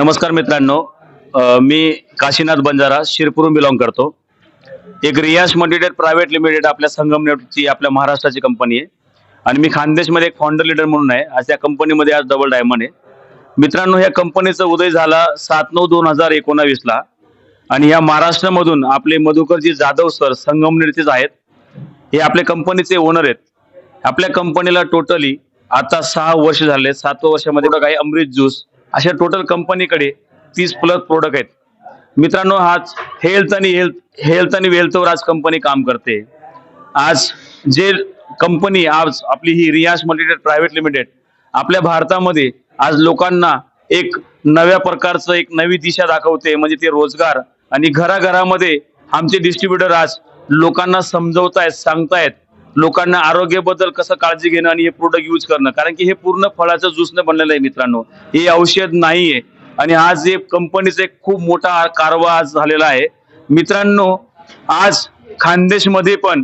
नमस्कार मित्रांनो. मी काशीनाथ बंजारा शिरपूरून बिलॉंग करतो. एक रियास मल्टीटेड प्रायव्हेट लिमिटेड आपल्या संगमनेरची आपल्या महाराष्ट्राची कंपनी आहे. आणि मी खानदेशमध्ये एक फाउंडर लीडर म्हणून आहे. आज या कंपनीमध्ये आज डबल डायमंड आहे. मित्रांनो या कंपनीचा उदय झाला सात नऊ दोन हजार एकोणावीसला. आणि ह्या महाराष्ट्रामधून आपले मधुकरजी जाधव सर संगमनेरचेच आहेत. हे आपल्या कंपनीचे ओनर आहेत. आपल्या कंपनीला टोटली आता सहा वर्ष झाले. सातव्या वर्षामध्ये काही अमृत ज्यूस अशा टोटल कंपनीकडे तीस प्लस प्रोडक्ट आहेत. मित्रांनो आज हेल्थ आणि हेल्थ हेल्थ आणि वेल्थवर आज कंपनी काम करते. आज जे कंपनी आज आपली ही रियास मल्टीटेड प्रायव्हेट लिमिटेड आपल्या भारतामध्ये आज लोकांना एक नव्या प्रकारचं एक नवी दिशा दाखवते म्हणजे ते रोजगार आणि घराघरामध्ये आमचे डिस्ट्रीब्युटर आज लोकांना समजवतायत सांगतायत. लोकांना आरोग्याबद्दल कसं काळजी घेणं आणि हे प्रोडक्ट यूज करणं. कारण की हे पूर्ण फळाचं ज्यूसनं बनलेलं आहे मित्रांनो. हे औषध नाहीये. आणि आज हे कंपनीचा एक खूप मोठा कारवा आज झालेला आहे. मित्रांनो आज खानदेशमध्ये पण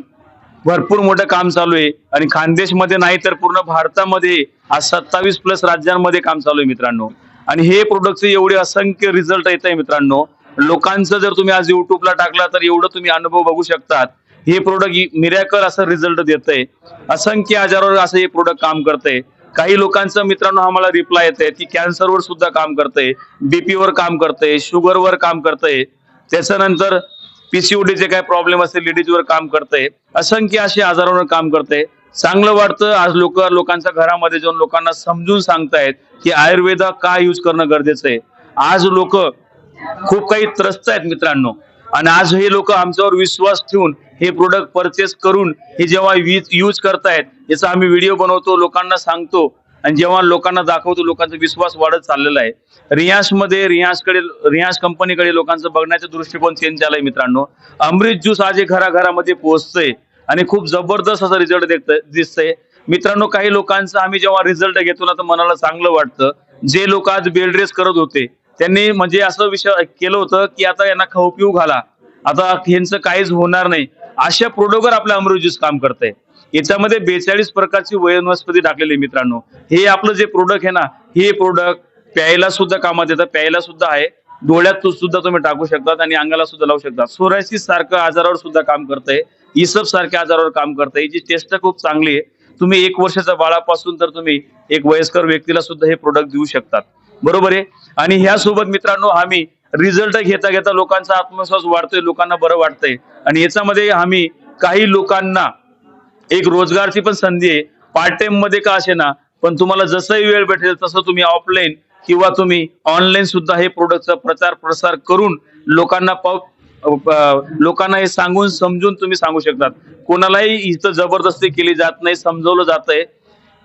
भरपूर मोठं काम चालू आहे. आणि खानदेशमध्ये नाही तर पूर्ण भारतामध्ये आज सत्तावीस प्लस राज्यांमध्ये काम चालू आहे मित्रांनो. आणि हे प्रोडक्टचे एवढे असंख्य रिझल्ट येत आहे मित्रांनो. लोकांचं जर तुम्ही आज युट्यूबला टाकला तर एवढं तुम्ही अनुभव बघू शकतात. हे प्रोडक्ट मिरॅकल असं रिझल्ट देत आहे असंख्य आजारावर असं हे प्रोडक्ट काम करतंय. काही लोकांचं मित्रांनो आम्हाला रिप्लाय येते की कॅन्सरवर सुद्धा काम करतंय. बीपीवर काम करतंय शुगरवर काम करतंय. त्याच्यानंतर पीसीओडीचे काय प्रॉब्लेम असते लेडीजवर काम करतंय. असंख्य असे आजारावर काम करतंय. चांगलं वाटतं आज लोक लोकांच्या घरामध्ये जाऊन लोकांना समजून सांगतायत की आयुर्वेदा का यूज करणं गरजेचं आहे. आज लोक खूप काही त्रस्त आहेत मित्रांनो. आणि आज हे लोक आमच्यावर विश्वास ठेवून हे प्रोडक्ट परचेस करून हे जेव्हा यूज करतायत याचा आम्ही व्हिडिओ बनवतो लोकांना सांगतो आणि जेव्हा लोकांना दाखवतो लोकांचा विश्वास वाढत चाललेला आहे. रियासमध्ये रियासकडे रियास कंपनीकडे लोकांचं बघण्याचा दृष्टिकोन चेंज झालाय मित्रांनो. अमृत ज्यूस आज हे घराघरामध्ये पोहोचतंय आणि खूप जबरदस्त असा रिझल्ट दिसतंय. मित्रांनो काही लोकांचा आम्ही जेव्हा रिझल्ट घेतो ना तर मनाला चांगलं वाटतं. जे लोक आज बेलड्रेस रेस करत होते त्यांनी म्हणजे असं विषय केलं होतं की आता यांना खाऊ पिऊ घाला. आता यांचं काहीच होणार नाही. अशा प्रोडक्टवर आपलं अमृत ज्यूस काम करतंय. याच्यामध्ये बेचाळीस प्रकारची वनस्पती टाकलेली मित्रांनो. हे आपलं जे प्रोडक्ट आहे ना हे प्रोडक्ट प्यायला सुद्धा कामात येतं. प्यायला सुद्धा आहे. डोळ्यात सुद्धा तुम्ही टाकू शकतात आणि अंगाला सुद्धा लावू शकता सोरायसिस सारखं आजारावर सुद्धा काम करतंय. इसब सारख्या आजारावर काम करतंय. याची टेस्ट खूप चांगली आहे. तुम्ही एक वर्षाच्या बाळापासून तर तुम्ही एक वयस्कर व्यक्तीला सुद्धा हे प्रोडक्ट देऊ शकतात. बरोबर आहे? आणि ह्यासोबत मित्रांनो आम्ही रिझल्ट घेता घेता लोकांचा आत्मविश्वास वाढतोय लोकांना बरं वाटतंय. आणि याच्यामध्ये आम्ही काही लोकांना एक रोजगारची पण संधी आहे. पार्ट टाइममध्ये का असे ना पण तुम्हाला जसंही वेळ भेटेल तसं तुम्ही ऑफलाईन किंवा तुम्ही ऑनलाईन सुद्धा हे प्रोडक्टचा प्रचार प्रसार करून लोकांना लोकांना हे सांगून समजून तुम्ही सांगू शकतात. कोणालाही इथं जबरदस्ती केली जात नाही समजवलं जात आहे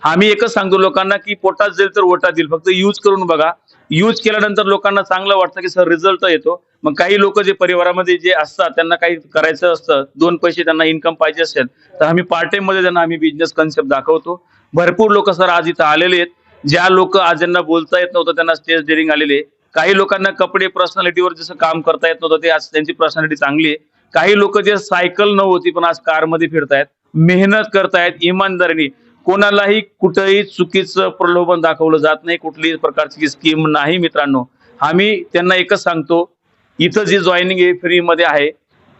आम्ही एकच सांगतो लोकांना की पोटात जाईल तर ओटात येईल फक्त यूज करून बघा. यूज केल्यानंतर लोकांना चांगलं वाटतं की सर रिझल्ट येतो. मग काही लोक जे परिवारामध्ये जे असतात त्यांना काही करायचं असतं दोन पैसे त्यांना इन्कम पाहिजे असेल तर आम्ही पार्ट टाइममध्ये त्यांना आम्ही बिझनेस कन्सेप्ट दाखवतो. भरपूर लोक सर आज इथं आलेले आहेत. ज्या लोक आज ज्यांना बोलता येत नव्हतं त्यांना स्टेज डेअरिंग आलेले काही लोकांना कपडे पर्सनॅलिटीवर जसं काम करता येत नव्हतं ते आज त्यांची पर्सनॅलिटी चांगली आहे. काही लोक जे सायकल नव्हती पण आज कारमध्ये फिरतायत मेहनत करतायत इमानदारीने. कोणालाही कुठंही चुकीचं प्रलोभन दाखवलं जात नाही कुठलीही प्रकारची स्कीम नाही मित्रांनो. आम्ही त्यांना एकच सांगतो इथं जी जॉईनिंग आहे फ्रीमध्ये आहे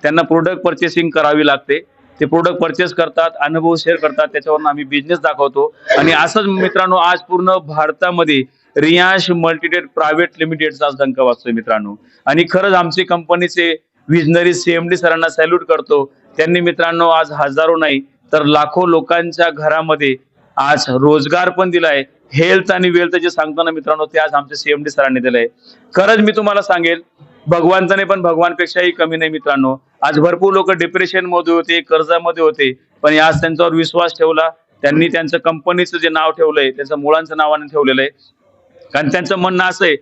त्यांना प्रोडक्ट परचेसिंग करावी लागते. ते प्रोडक्ट परचेस करतात अनुभव शेअर करतात त्याच्यावरून आम्ही बिझनेस दाखवतो. आणि असंच मित्रांनो आज पूर्ण भारतामध्ये रियांश मल्टीटेड प्रायव्हेट लिमिटेडचा आज डंका वाचतोय मित्रांनो. आणि खरंच आमची कंपनीचे विजनरी सीएमडी सरांना सॅल्यूट करतो. त्यांनी मित्रांनो आज हजारो नाही तर लाखो लोकांच्या घरामध्ये आज रोजगार पण दिलाय. हेल्थ आणि वेल्थ जे सांगताना मित्रांनो ते आज आमच्या सीएमडी सरांनी दिलंय. खरंच मी तुम्हाला सांगेल भगवंताने पण भगवानपेक्षाही कमी नाही मित्रांनो. आज भरपूर लोक डिप्रेशनमध्ये होते कर्जामध्ये होते पण आज त्यांच्यावर विश्वास ठेवला. त्यांनी त्यांचं कंपनीचं जे नाव ठेवलंय त्याचं मुळांचं नावाने ठेवलेलं आहे. कारण त्यांचं म्हणणं असं आहे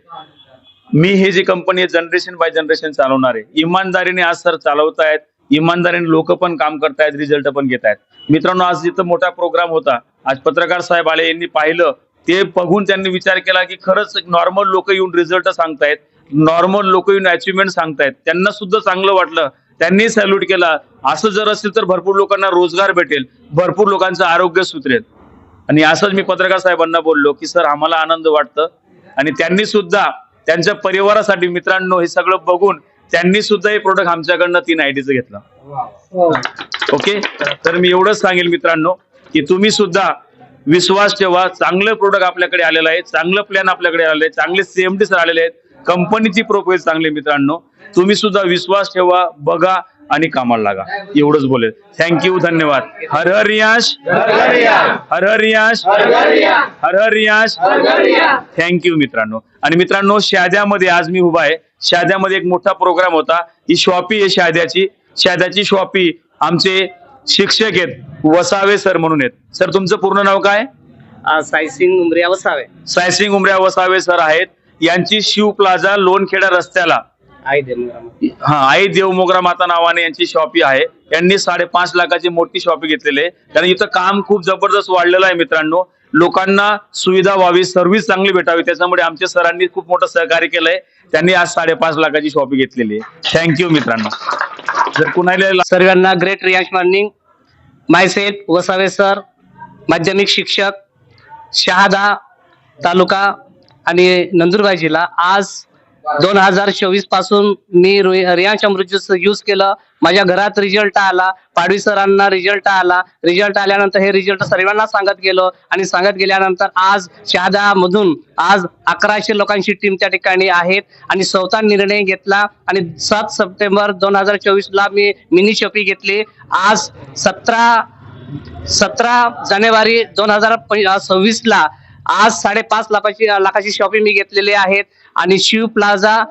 मी हे जी कंपनी आहे जनरेशन बाय जनरेशन चालवणार आहे. इमानदारीने आज सर चालवतायत इमानदारीने लोक पण काम करतायत रिझल्ट पण घेत आहेत मित्रांनो आज जिथं मोठा प्रोग्राम होता आज पत्रकार साहेब आले यांनी पाहिलं ते बघून त्यांनी विचार केला की खरंच नॉर्मल लोक येऊन रिझल्ट सांगतायत नॉर्मल लोक येऊन अचिव्हमेंट सांगतायत. त्यांना सुद्धा चांगलं वाटलं. त्यांनी सॅल्यूट केला. असं जर असेल तर भरपूर लोकांना रोजगार भेटेल. भरपूर लोकांचं आरोग्य सुधरेल. आणि असंच मी पत्रकार साहेबांना बोललो की सर आम्हाला आनंद वाटतं. आणि त्यांनी सुद्धा त्यांच्या परिवारासाठी मित्रांनो हे सगळं बघून त्यांनी सुद्धा हे प्रोडक्ट आमच्याकडनं तीन आयडीचं घेतलं. ओके तर मी एवढंच सांगेल मित्रांनो की तुम्ही सुद्धा विश्वास ठेवा चांगलं प्रोडक्ट आपल्याकडे आलेलं आहे चांगलं प्लॅन आपल्याकडे आलेलं आहे चांगले सीएमडी सर आलेले आहेत कंपनीची प्रोफाईल चांगली मित्रांनो. तुम्ही सुद्धा विश्वास ठेवा बघा आणि कामाला लागा. एवढंच बोलेल. थँक्यू धन्यवाद. हर हर रियाश हर हर रियाश हर हर रियाश थँक्यू मित्रांनो. आणि मित्रांनो शाद्यामध्ये आज मी उभा आहे. शाद्यामध्ये एक मोठा प्रोग्राम होता. ही शॉपी आहे शाद्याची शाद्याची शॉपी आमचे शिक्षक आहेत. वसावे सर म्हणून आहेत. सर तुमचं पूर्ण नाव काय? सायसिंग उमरिया वसावे. सायसिंग उमऱ्या वसावे सर आहेत. यांची शिव प्लाझा लोणखेडा रस्त्याला. हा आई देवमोगरा माता नावाने यांची शॉपी आहे. यांनी साडेपाच लाखाची मोठी शॉपी घेतलेली आहे. कारण इथं काम खूप जबरदस्त वाढलेलं आहे मित्रांनो. लोकांना सुविधा व्हावी सर्व्हिस चांगली भेटावी त्याच्यामुळे आमच्या सरांनी खूप मोठं सहकार्य केलंय. त्यांनी आज साडेपाच लाखाची शॉपी घेतलेली आहे. थँक्यू मित्रांनो. जर कुणाला सर्वांना ग्रेट रियांश morning myself Vasave sir माध्यमिक शिक्षक शहादा तालुका आणि नंदुरबार जिल्हा आज दोन हजार चोवीसपासून मी रियांश अमृत यूज केलं. माझ्या घरात रिझल्ट आला. पाडवी सरांना रिझल्ट आला. रिझल्ट आल्यानंतर हे रिझल्ट सर्वांना सांगत गेलो. आणि सांगत गेल्यानंतर आज शहादा मधून आज अकराशे लोकांची टीम त्या ठिकाणी आहेत. आणि स्वतः निर्णय घेतला. आणि सात सप्टेंबर दोन हजार चोवीस ला मी मिनी शॉपी घेतली. आज सतरा सतरा जानेवारी दोन हजार सव्वीस ला आज साडेपाच लाखाची लाखाची शॉपिंग मी घेतलेली आहेत. आणि शिव प्लाझा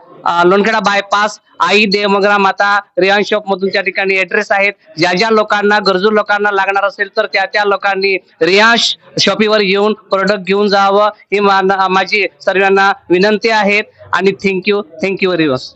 लोणखेडा बायपास आई देवमगरा माता रियान शॉप मधून त्या ठिकाणी ऍड्रेस आहेत. ज्या ज्या लोकांना गरजू लोकांना लागणार असेल तर त्या त्या लोकांनी रियांश शॉपीवर येऊन प्रोडक्ट घेऊन जावं ही माझी सर्वांना विनंती आहे. आणि थँक्यू थँक्यू व्हेरी मच